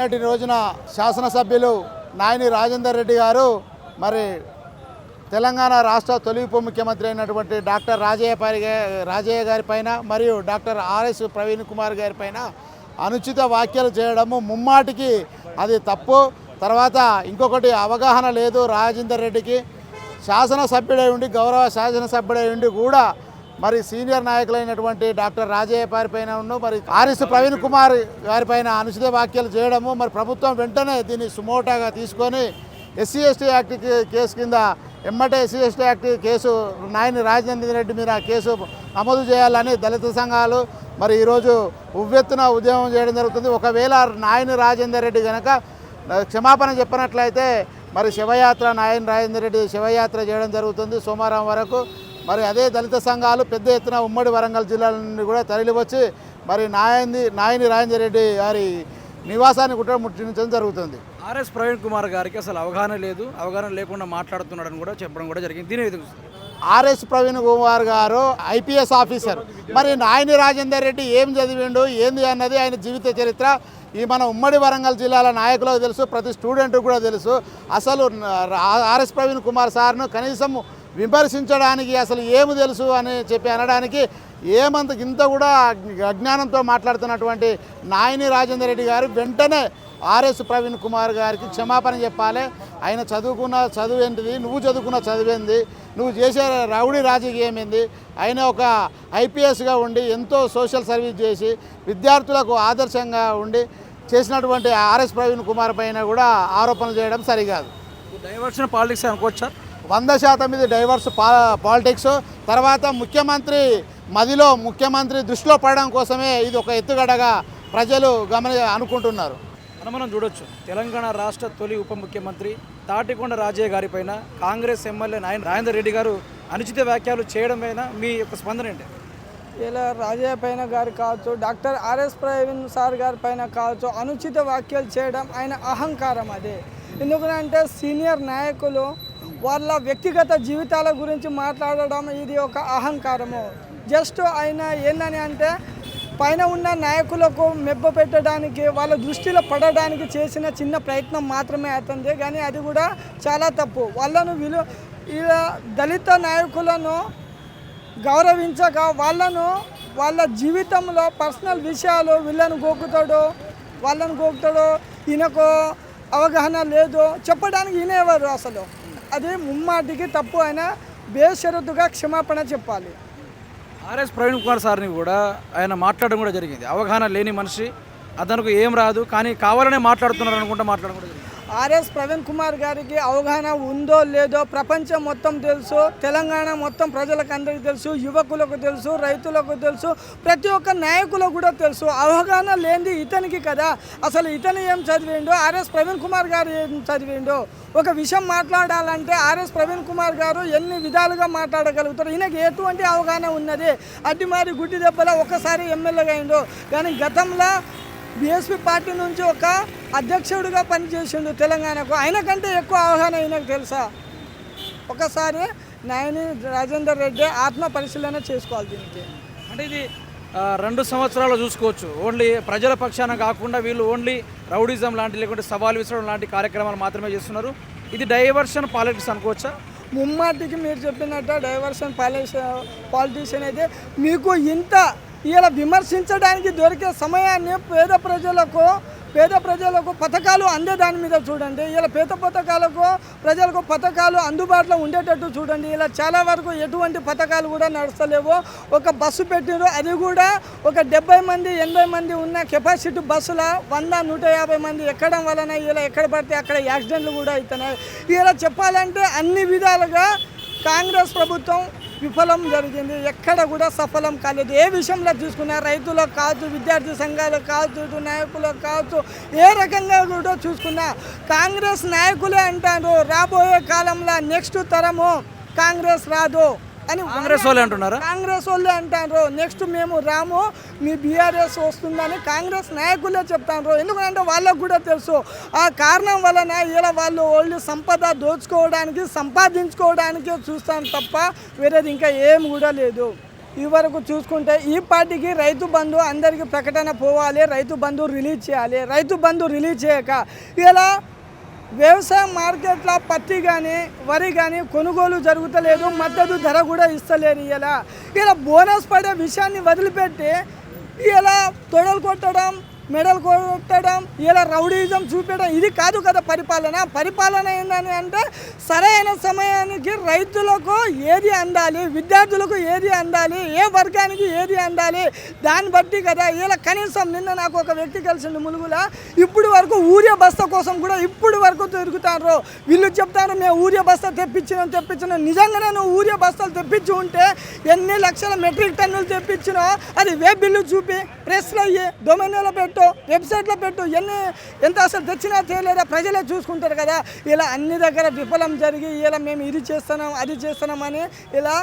నిన్నటి రోజున శాసనసభ్యులు నాయని రాజేందర్ రెడ్డి గారు మరి తెలంగాణ రాష్ట్ర తొలి ఉప ముఖ్యమంత్రి అయినటువంటి డాక్టర్ రాజయ్య పరి రాజయ్య గారి పైన మరియు డాక్టర్ ఆర్ఎస్ ప్రవీణ్ కుమార్ గారి పైన అనుచిత వ్యాఖ్యలు చేయడము ముమ్మాటికి అది తప్పు. తర్వాత ఇంకొకటి అవగాహన లేదు రాజేందర్ రెడ్డికి. శాసనసభ్యుడై ఉండి గౌరవ శాసనసభ్యుడై ఉండి కూడా మరి సీనియర్ నాయకులైనటువంటి డాక్టర్ రాజయ్య పైన ఉన్న మరి ఆర్ఎస్ ప్రవీణ్ కుమార్ గారి పైన అనుచిత వ్యాఖ్యలు చేయడము మరి ప్రభుత్వం వెంటనే దీన్ని సుమోటాగా తీసుకొని ఎస్సీ ఎస్టీ యాక్ట్ కేసు కింద ఎమ్మటే SC ST act case Nayani Rajendra Reddy మీద కేసు నమోదు చేయాలని దళిత సంఘాలు మరి ఈరోజు ఉవ్వెత్తున ఉద్యమం చేయడం జరుగుతుంది. ఒకవేళ నాయని రాజేందర్ రెడ్డి కనుక క్షమాపణ చెప్పినట్లయితే మరి శివయాత్ర నాయని రాజేందర్ రెడ్డి శివయాత్ర చేయడం జరుగుతుంది. సోమవారం వరకు మరి అదే దళిత సంఘాలు పెద్ద ఎత్తున ఉమ్మడి వరంగల్ జిల్లాల నుండి కూడా తరలివచ్చి మరి నాయని నాయని రాజేందర్ రెడ్డి గారి నివాసాన్ని కూడా ముట్టించడం జరుగుతుంది. ఆర్ఎస్ ప్రవీణ్ కుమార్ గారికి అసలు అవగాహన లేదు. అవగాహన లేకుండా మాట్లాడుతున్నాడని కూడా చెప్పడం కూడా జరిగింది. దీని విధంగా. ఆర్ఎస్ ప్రవీణ్ కుమార్ గారు ఐపీఎస్ ఆఫీసర్. మరి నాయని రాజేందర్ రెడ్డి ఏం చదివిండు ఏంది అన్నది ఆయన జీవిత చరిత్ర. ఈ మన ఉమ్మడి వరంగల్ జిల్లాల నాయకులకు తెలుసు ప్రతి స్టూడెంట్ కూడా తెలుసు. అసలు ఆర్ఎస్ ప్రవీణ్ కుమార్ సార్ను కనీసం విమర్శించడానికి అసలు ఏమి తెలుసు అని చెప్పి అనడానికి ఏమంత ఇంత కూడా అజ్ఞానంతో మాట్లాడుతున్నటువంటి నాయని రాజేందర్ రెడ్డి గారు వెంటనే ఆర్ఎస్ ప్రవీణ్ కుమార్ గారికి క్షమాపణ చెప్పాలి. ఆయన చదువుకున్న చదువు ఏంటిది? నువ్వు చదువుకున్న చదివేంది నువ్వు చేసే రౌడీ రాజకీయం ఏంది? ఆయన ఒక ఐపీఎస్గా ఉండి ఎంతో సోషల్ సర్వీస్ చేసి విద్యార్థులకు ఆదర్శంగా ఉండి చేసినటువంటి ఆర్ఎస్ ప్రవీణ్ కుమార్ పైన కూడా ఆరోపణలు చేయడం సరికాదు. డైవర్షన్ పాలిటిక్స్ అనుకోవచ్చా వంద శాతం ఇది డైవర్స్ పా పాలిటిక్స్. తర్వాత ముఖ్యమంత్రి మదిలో ముఖ్యమంత్రి దృష్టిలో పడడం కోసమే ఇది ఒక ఎత్తుగడగా ప్రజలు గమని అనుకుంటున్నారు. మనం మనం చూడొచ్చు. తెలంగాణ రాష్ట్ర తొలి ఉప ముఖ్యమంత్రి తాటికొండ రాజయ్య గారి పైన కాంగ్రెస్ ఎమ్మెల్యే నాయన రాజేందర్ రెడ్డి గారు అనుచిత వ్యాఖ్యలు చేయడం పైన మీ యొక్క స్పందన ఏంటి? ఇలా రాజయ్య పైన గారు కావచ్చు డాక్టర్ ఆర్ఎస్ ప్రవీణ్ సార్ గారి పైన కావచ్చు అనుచిత వ్యాఖ్యలు చేయడం ఆయన అహంకారం అదే. ఎందుకంటే సీనియర్ నాయకులు వాళ్ళ వ్యక్తిగత జీవితాల గురించి మాట్లాడడం ఇది ఒక అహంకారము. జస్ట్ ఆయన ఏందని అంటే పైన ఉన్న నాయకులకు మెబ్బ పెట్టడానికి వాళ్ళ దృష్టిలో పడడానికి చేసిన చిన్న ప్రయత్నం మాత్రమే అవుతుంది కానీ అది కూడా చాలా తప్పు. వాళ్ళను విలు ఇలా దళిత నాయకులను గౌరవించక వాళ్ళను వాళ్ళ జీవితంలో పర్సనల్ విషయాలు వీళ్ళను గోకుతాడు వాళ్ళని గోకుతాడు ఈయనకు అవగాహన లేదు. చెప్పడానికి ఈయన ఎవరు అసలు? అది ముమ్మాటికి తప్పు ఆయన బేషరతుగా క్షమాపణ చెప్పాలి. ఆర్ఎస్ ప్రవీణ్ కుమార్ సార్ని కూడా ఆయన మాట్లాడడం కూడా జరిగింది. అవగాహన లేని మనిషి అతనికి ఏం రాదు కానీ కావాలనే మాట్లాడుతున్నారు అనుకుంటా మాట్లాడడం కూడా జరిగింది ఆర్ఎస్ ప్రవీణ్ కుమార్ గారికి అవగాహన ఉందో లేదో ప్రపంచం మొత్తం తెలుసు తెలంగాణ మొత్తం ప్రజలకు అందరికీ తెలుసు యువకులకు తెలుసు రైతులకు తెలుసు ప్రతి ఒక్క నాయకులకు కూడా తెలుసు. అవగాహన లేనిది ఇతనికి కదా. అసలు ఇతను ఏం చదివిండో ఆర్ఎస్ ప్రవీణ్ కుమార్ గారు ఏం చదివిండో. ఒక విషయం మాట్లాడాలంటే ఆర్ఎస్ ప్రవీణ్ కుమార్ గారు ఎన్ని విధాలుగా మాట్లాడగలుగుతారు? ఈయనకి ఎటువంటి అవగాహన ఉన్నది? అడ్డిమారి గుడ్డి దెబ్బలో ఒకసారి ఎమ్మెల్యేగా అయిందో కానీ గతంలో బీఎస్పీ పార్టీ నుంచి ఒక అధ్యక్షుడిగా పనిచేసిండు తెలంగాణకు. ఆయన కంటే ఎక్కువ అవగాహన ఆయనకు తెలుసా? ఒకసారి నాయని రాజేందర్ రెడ్డి ఆత్మ పరిశీలన చేసుకోవాలి దీనికి. అంటే ఇది రెండు సంవత్సరాలు చూసుకోవచ్చు. ఓన్లీ ప్రజల పక్షాన కాకుండా వీళ్ళు ఓన్లీ రౌడిజం లాంటి లేకుంటే సవాల్ విసరడం లాంటి కార్యక్రమాలు మాత్రమే చేస్తున్నారు. ఇది డైవర్షన్ పాలిటిక్స్ అనుకోవచ్చా? ముమ్మాటికి మీరు చెప్పినట్టు డైవర్షన్ పాలిస్ పాలిటిషియన్ అయితే మీకు ఇంత ఇలా విమర్శించడానికి దొరికే సమయాన్ని పేద ప్రజలకు పేద ప్రజలకు పథకాలు అందే దాని మీద చూడండి. ఇలా పేద పథకాలకు ప్రజలకు పథకాలు అందుబాటులో ఉండేటట్టు చూడండి. ఇలా చాలా వరకు ఎటువంటి పథకాలు కూడా నడుస్తలేవు. ఒక బస్సు పెట్టిరు అది కూడా ఒక డెబ్బై మంది ఎనభై మంది ఉన్న కెపాసిటీ బస్సుల వంద నూట యాభై మంది ఎక్కడం వలన ఇలా ఎక్కడ పడితే అక్కడ యాక్సిడెంట్లు కూడా అవుతున్నాయి. ఇలా చెప్పాలంటే అన్ని విధాలుగా కాంగ్రెస్ ప్రభుత్వం విఫలం జరిగింది. ఎక్కడ కూడా సఫలం కాలేదు. ఏ విషయంలో చూసుకున్నా రైతులకు కావచ్చు విద్యార్థి సంఘాలకు కావచ్చు నాయకులకు కావచ్చు ఏ రకంగా కూడా చూసుకున్నా కాంగ్రెస్ నాయకులే అంటారు. రాబోయే కాలంలో నెక్స్ట్ తరము కాంగ్రెస్ రాదు. అని కాంగ్రెస్ వాళ్ళే అంటున్నారా? కాంగ్రెస్ వాళ్ళే అంటారు నెక్స్ట్ మేము రాము మీ బీఆర్ఎస్ వస్తుందని కాంగ్రెస్ నాయకులే చెప్తారు ఎందుకంటే వాళ్ళకు కూడా తెలుసు. ఆ కారణం వలన ఇలా వాళ్ళు వాళ్ళు సంపద దోచుకోవడానికి సంపాదించుకోవడానికి చూస్తాను తప్ప వేరేది ఇంకా ఏం కూడా లేదు. ఈ వరకు చూసుకుంటే ఈ పార్టీకి రైతు బంధు అందరికీ ప్రకటన పోవాలి రైతు బంధు రిలీజ్ చేయాలి. రైతు బంధు రిలీజ్ చేయక ఇలా వ్యవసాయ మార్కెట్లో పత్తి కానీ వరి కానీ కొనుగోలు జరుగుతలేదు మద్దతు ధర కూడా ఇస్తలేరు ఇలా ఇలా బోనస్ పడే విషయాన్ని వదిలిపెట్టి ఇలా తొడలు కొట్టడం మెడల్ కొట్టడం ఇలా రౌడీజం చూపించడం ఇది కాదు కదా పరిపాలన. పరిపాలన ఏందని అంటే సరైన సమయానికి రైతులకు ఏది అందాలి విద్యార్థులకు ఏది అందాలి ఏ వర్గానికి ఏది అందాలి దాన్ని బట్టి కదా. ఇలా కనీసం నిన్న నాకు ఒక వ్యక్తి కలిసిండు ములుగుల ఇప్పుడు వరకు ఊరే బస్తా కోసం కూడా ఇప్పుడు వరకు తిరుగుతారు వీళ్ళు చెప్తారు మేము ఊరే బస్తా తెప్పించినాం తెప్పించినాం. నిజంగానే నువ్వు ఊరే బస్తాలు తెప్పించి ఉంటే ఎన్ని లక్షల మెట్రిక్ టన్నులు తెప్పించినా అది వే బిల్లు చూపి ప్రెస్లో అయ్యి డొమైన్లో పెట్టు. వెబ్సైట్లో పెట్టు ఎన్ని ఎంత అసలు తెచ్చినా తేలేదా ప్రజలే చూసుకుంటారు కదా. ఇలా అన్ని దగ్గర విఫలం జరిగి ఇలా మేము ఇది చేస్తున్నాం అది చేస్తున్నామని ఇలా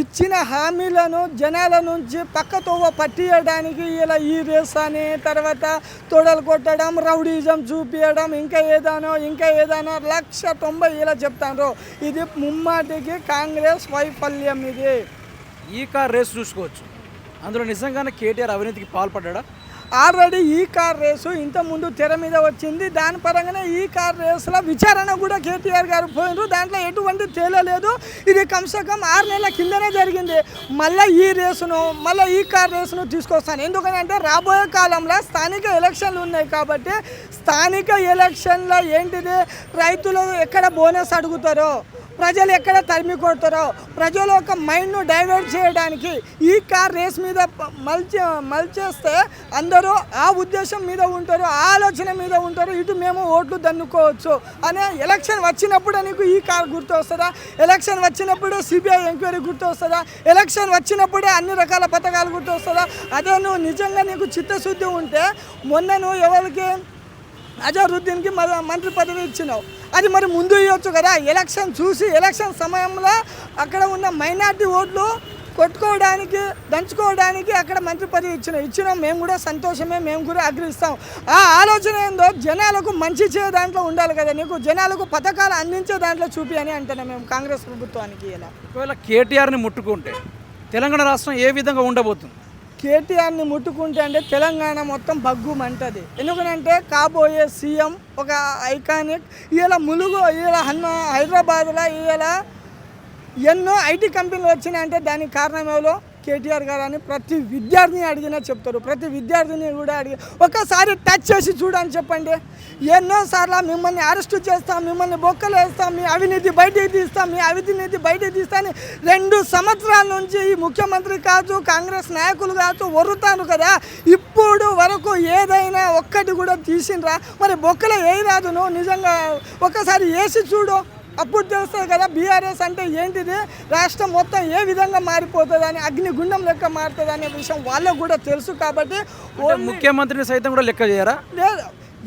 ఇచ్చిన హామీలను జనాల నుంచి పక్కతోవ పట్టియడానికి ఇలా ఈ రేస్ అని తర్వాత తొడలు కొట్టడం రౌడీజం చూపించడం ఇంకా ఏదానో ఇంకా ఏదానో లక్ష తొంభై ఇలా చెప్తాను ఇది ముమ్మాటికి కాంగ్రెస్ వైఫల్యం ఇది. ఈ కార్ రేస్ చూసుకోవచ్చు. అందులో నిజంగానే కేటీఆర్ అవినీతికి పాల్పడ్డా ఆల్రెడీ ఈ కార్ రేసు ఇంత ముందు తెర మీద వచ్చింది. దాని పరంగానే ఈ కార్ రేసులో విచారణ కూడా కేటీఆర్ గారు పోయినారు దాంట్లో ఎటువంటి తేలలేదు ఇది కమ్సే కమ్ ఆరు నెలల కిందనే జరిగింది. మళ్ళీ ఈ రేసును మళ్ళీ ఈ కార్ రేసును తీసుకొస్తాను. ఎందుకంటే రాబోయే కాలంలో స్థానిక ఎలక్షన్లు ఉన్నాయి కాబట్టి స్థానిక ఎలక్షన్లో ఏంటిది? రైతులు ఎక్కడ బోనస్ అడుగుతారో? ప్రజలు ఎక్కడ తరిమి కొడతారో ప్రజల యొక్క మైండ్ను డైవర్ట్ చేయడానికి ఈ కార్ రేస్ మీద ప- మలిచే మలిచేస్తే అందరూ ఆ ఉద్దేశం మీద ఉంటారు ఆ ఆలోచన మీద ఉంటారు ఇటు మేము ఓట్లు దన్నుకోవచ్చు అనే ఎలక్షన్ వచ్చినప్పుడు నీకు ఈ కార్ గుర్తు వస్తుందా ఎలక్షన్ వచ్చినప్పుడు సిబిఐ ఎంక్వైరీ గుర్తు వస్తుందా ఎలక్షన్ వచ్చినప్పుడే అన్ని రకాల పథకాలు గుర్తు వస్తుందా అదే నువ్వు నిజంగా నీకు చిత్తశుద్ధి ఉంటే మొన్న నువ్వు ఎవరికి అజరుద్దీన్కి మన మంత్రి పదవి ఇచ్చినావు. అది మరి ముందు ఇవ్వచ్చు కదా? ఎలక్షన్ చూసి ఎలక్షన్ సమయంలో అక్కడ ఉన్న మైనార్టీ ఓట్లు కొట్టుకోవడానికి దంచుకోవడానికి అక్కడ మంత్రి పదవి ఇచ్చినాం ఇచ్చినాం మేము కూడా సంతోషమే మేము కూడా ఆగ్రహిస్తాం. ఆ ఆలోచన ఏందో జనాలకు మంచి చే దాంట్లో ఉండాలి కదా నీకు. జనాలకు పథకాలు అందించే దాంట్లో చూపి అని అంటున్నాం మేము కాంగ్రెస్ ప్రభుత్వానికి ఇలా. ఒకవేళ కేటీఆర్ని ముట్టుకుంటే తెలంగాణ రాష్ట్రం ఏ విధంగా ఉండబోతుంది? కేటీఆర్ని ముట్టుకుంటే అంటే తెలంగాణ మొత్తం బగ్గుమంటది ఎందుకంటే కాబోయే సీఎం ఒక ఐకానిక్ ఇలా ములుగు ఇలా హన్మ హైదరాబాద్లో ఇలా ఎన్నో ఐటీ కంపెనీలు వచ్చినాయంటే దానికి కారణం ఎవరో? కేటీఆర్ గారు అని ప్రతి విద్యార్థిని అడిగినా చెప్తారు. ప్రతి విద్యార్థిని కూడా అడిగి ఒకసారి టచ్ చేసి చూడని చెప్పండి. ఎన్నోసార్లు మిమ్మల్ని అరెస్ట్ చేస్తాం మిమ్మల్ని బొక్కలు వేస్తాం మీ అవినీతి బయటికి తీస్తాం మీ అవినీతి బయటికి తీస్తామని రెండు సంవత్సరాల నుంచి ఈ ముఖ్యమంత్రి కాదు కాంగ్రెస్ నాయకులు కాదు వరుతాను కదా. ఇప్పుడు వరకు ఏదైనా ఒక్కటి కూడా తీసిండ్రా. మరి బొక్కలు ఏ రాదు నువ్వు నిజంగా. ఒకసారి వేసి చూడు. అప్పుడు తెలుస్తుంది కదా బీఆర్ఎస్ అంటే ఏంటిది? రాష్ట్రం మొత్తం ఏ విధంగా మారిపోతుంది అని అగ్నిగుండం లెక్క మారుతుంది అనే విషయం వాళ్ళకు కూడా తెలుసు కాబట్టి ముఖ్యమంత్రిని సైతం కూడా లెక్క చేయరా? లేదు.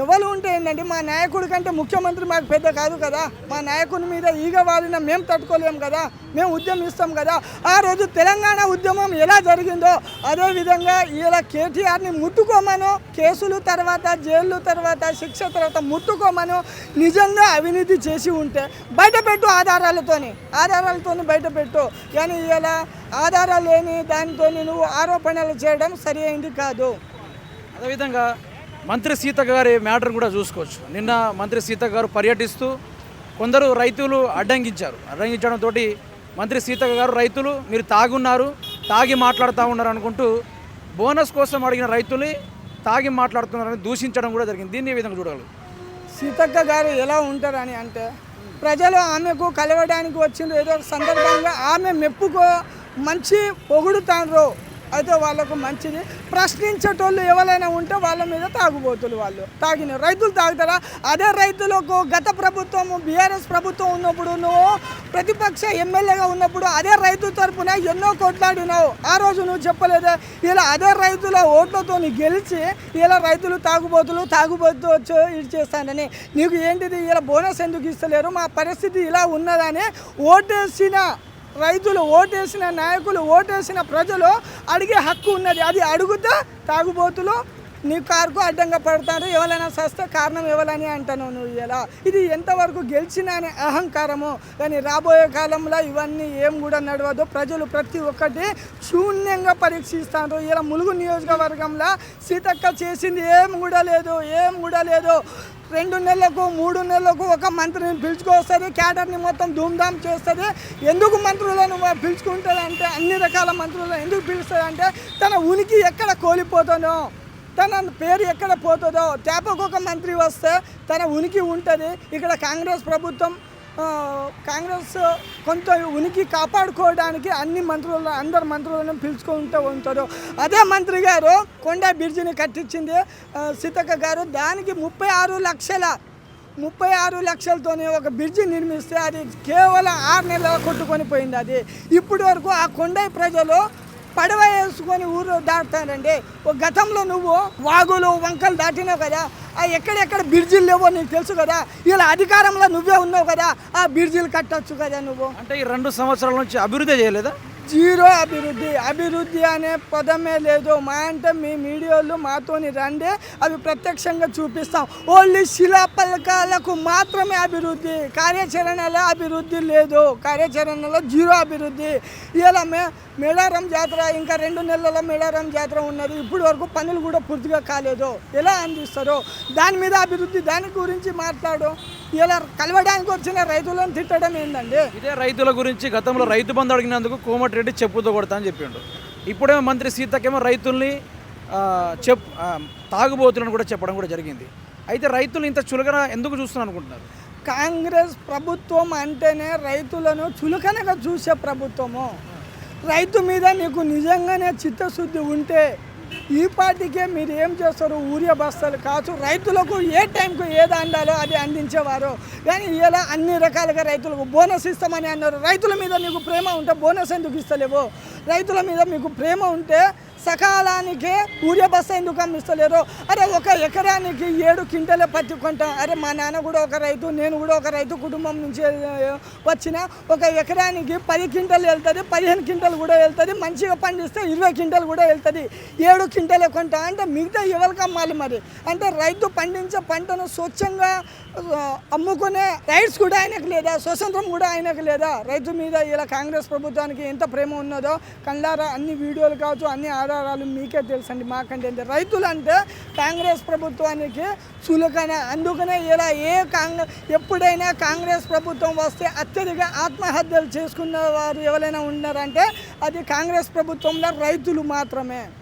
ఎవరు ఉంటే ఏంటంటే మా నాయకుడి కంటే ముఖ్యమంత్రి మాకు పెద్ద కాదు కదా. మా నాయకుని మీద ఈగ వాడిన మేము తట్టుకోలేము కదా. మేము ఉద్యమిస్తాం కదా. ఆ రోజు తెలంగాణ ఉద్యమం ఎలా జరిగిందో అదేవిధంగా ఇలా కేటీఆర్ని ముట్టుకోమను కేసులు తర్వాత జైళ్ళు తర్వాత శిక్ష తర్వాత ముట్టుకోమను నిజంగా అవినీతి చేసి ఉంటే బయటపెట్టు ఆధారాలతోని. ఆధారాలతోని బయటపెట్టు. కానీ ఇలా ఆధారాలు లేని దానితో నువ్వు ఆరోపణలు చేయడం సరి కాదు. అదేవిధంగా మంత్రి సీతక్క గారి మ్యాటర్ కూడా చూసుకోవచ్చు. నిన్న మంత్రి సీత గారు పర్యటిస్తూ కొందరు రైతులు అడ్డంగించారు అడ్డంకించడంతో మంత్రి సీతక్క గారు రైతులు మీరు తాగున్నారు తాగి మాట్లాడుతూ ఉన్నారు అనుకుంటూ బోనస్ కోసం అడిగిన రైతులు తాగి మాట్లాడుతున్నారని దూషించడం కూడా జరిగింది. దీన్ని ఏ విధంగా చూడగలరు? సీతక్క గారు ఎలా ఉంటారని అంటే ప్రజలు ఆమెకు కలవడానికి వచ్చిన ఏదో సందర్భంగా ఆమె మెప్పుకో మంచి పొగుడుతాండ్రు. అయితే వాళ్ళకు మంచిది. ప్రశ్నించేటోళ్ళు ఎవరైనా ఉంటే వాళ్ళ మీద తాగుబోతులు వాళ్ళు. తాగిన రైతులు తాగుతారా? అదే రైతులకు గత ప్రభుత్వం బీఆర్ఎస్ ప్రభుత్వం ఉన్నప్పుడు నువ్వు ప్రతిపక్ష ఎమ్మెల్యేగా ఉన్నప్పుడు అదే రైతు తరపున ఎన్నో కొట్లాడినావు. ఆ రోజు నువ్వు చెప్పలేదే. ఇలా అదే రైతుల ఓట్లతో గెలిచి ఇలా రైతులు తాగుబోతులు తాగుబోతు ఇది చేస్తానని. నీకు ఏంటిది? ఇలా బోనస్ ఎందుకు ఇస్తలేరు? మా పరిస్థితి ఇలా ఉన్నదని ఓటేసిన రైతులు ఓటేసిన నాయకులు ఓటేసిన ప్రజలు అడిగే హక్కు ఉన్నది. అది అడుగుతా తాగుబోతులు నీ కారుకు అడ్డంగా పడతారు ఎవరైనా సస్తే కారణం ఎవరని అంటాను నువ్వు ఇలా. ఇది ఎంతవరకు గెలిచిన అనే అహంకారము కానీ రాబోయే కాలంలో ఇవన్నీ ఏం కూడా నడవదు. ప్రజలు ప్రతి ఒక్కటి శూన్యంగా పరీక్షిస్తారు. ఇలా ములుగు నియోజకవర్గంలో సీతక్క చేసింది ఏం కూడా లేదు ఏం కూడా లేదు. రెండు నెలలకు మూడు నెలలకు ఒక మంత్రిని పిలుచుకొస్తుంది క్యాడర్ని మొత్తం ధూమ్ధామ్ చేస్తుంది. ఎందుకు మంత్రులను పిలుచుకుంటుంది అంటే అన్ని రకాల మంత్రులను ఎందుకు పిలుస్తుంది అంటే తన ఉనికి ఎక్కడ కోల్పోతానో. తన పేరు ఎక్కడ పోతుందో తేపకొక ఒక మంత్రి వస్తే తన ఉనికి ఉంటుంది. ఇక్కడ కాంగ్రెస్ ప్రభుత్వం కాంగ్రెస్ కొంత ఉనికి కాపాడుకోవడానికి అన్ని మంత్రులు అందరు మంత్రులను పిలుచుకుంటూ ఉంటారు. అదే మంత్రి గారు కొండ బ్రిడ్జిని కట్టించింది సీతక్క గారు. దానికి ముప్పై ఆరు లక్షల ముప్పై ఆరు లక్షలతోనే ఒక బ్రిడ్జి నిర్మిస్తే అది కేవలం ఆరు నెలల కొట్టుకొని పోయింది అది. ఇప్పటి వరకు ఆ కొండ ప్రజలు పడవ వేసుకొని ఊరు దాటుతానండి. ఓ గతంలో నువ్వు వాగులు వంకలు దాటినావు కదా. ఆ ఎక్కడెక్కడ బ్రిడ్జిలు లేవో నీకు తెలుసు కదా. ఇలా అధికారంలో నువ్వే ఉన్నావు కదా. ఆ బ్రిడ్జిలు కట్టొచ్చు కదా నువ్వు. అంటే ఈ రెండు సంవత్సరాల నుంచి అభివృద్ధి చేయలేదా? జీరో అభివృద్ధి. అభివృద్ధి అనే పదమే లేదు. మా అంటే మీ మీడియాలు మాతోని రండి. అవి ప్రత్యక్షంగా చూపిస్తాం. ఓన్లీ శిలాపలకాలకు మాత్రమే అభివృద్ధి. కార్యాచరణలో అభివృద్ధి లేదు. కార్యాచరణలో జీరో అభివృద్ధి. ఇలా మే మేడారం జాతర ఇంకా రెండు నెలల మేడారం జాతర ఉన్నది. ఇప్పుడు వరకు పనులు కూడా పూర్తిగా కాలేదు. ఎలా అందిస్తారో? దాని మీద అభివృద్ధి దాని గురించి మాట్లాడు. ఇలా కలవడానికి వచ్చిన రైతులను తిట్టడం ఏంటండి ఇదే రైతుల గురించి గతంలో రైతు బంధు అడిగినందుకు కోమటిరెడ్డి చెప్పుతో కొడతా అని చెప్పిండు. ఇప్పుడేమో మంత్రి సీతకేమో రైతుల్ని చెప్ ఆ, తాగుబోతులను కూడా చెప్పడం కూడా జరిగింది. అయితే రైతులు ఇంత చులకన ఎందుకు చూస్తున్నారు అనుకుంటున్నారు? కాంగ్రెస్ ప్రభుత్వం అంటేనే రైతులను చులకనగా చూసే ప్రభుత్వము. రైతు మీద నీకు నిజంగానే చిత్తశుద్ధి ఉంటే ఈ పార్టీకే మీరు ఏం చేస్తారు? ఊరియా బస్తాలు కావచ్చు రైతులకు ఏ టైంకు ఏది అందాలో అది అందించేవారు. కానీ ఇలా అన్ని రకాలుగా రైతులకు బోనస్ ఇస్తామని అన్నారు. రైతుల మీద నీకు ప్రేమ ఉంటే బోనస్ ఎందుకు ఇస్తలేవు? రైతుల మీద మీకు ప్రేమ ఉంటే సకాలానికి ఊరే బస్సు ఎందుకు అమ్మిస్తలేరు అరే ఒక ఎకరానికి ఏడు క్వింటలే పత్తి అరే మా నాన్న కూడా ఒక రైతు నేను కూడా ఒక రైతు కుటుంబం నుంచి వచ్చిన ఒక ఎకరానికి పది కింటలు వెళ్తుంది పదిహేను కింటలు కూడా వెళ్తుంది మంచిగా పండిస్తే ఇరవై కింటలు కూడా వెళ్తుంది. ఏడు క్వింటలే కొంటా అంటే మిగతా ఎవరికి అమ్మాలి మరి? అంటే రైతు పండించే పంటను స్వచ్ఛంగా అమ్ముకునే రైట్స్ కూడా ఆయనకు లేదా? స్వతంత్రం కూడా ఆయనకు లేదా? రైతు మీద ఇలా కాంగ్రెస్ ప్రభుత్వానికి ఎంత ప్రేమ ఉన్నదో కళ్ళారా అన్ని వీడియోలు కావచ్చు అన్ని ఆధారాలు మీకే తెలుసండి మాకంటే ఎంత రైతులు అంటే కాంగ్రెస్ ప్రభుత్వానికి చులకన. అందుకనే ఇలా ఏ కాంగ్రెస్ ఎప్పుడైనా కాంగ్రెస్ ప్రభుత్వం వస్తే అత్యధిక ఆత్మహత్యలు చేసుకున్న వారు ఎవరైనా ఉన్నారంటే అది కాంగ్రెస్ ప్రభుత్వంలో రైతులు మాత్రమే.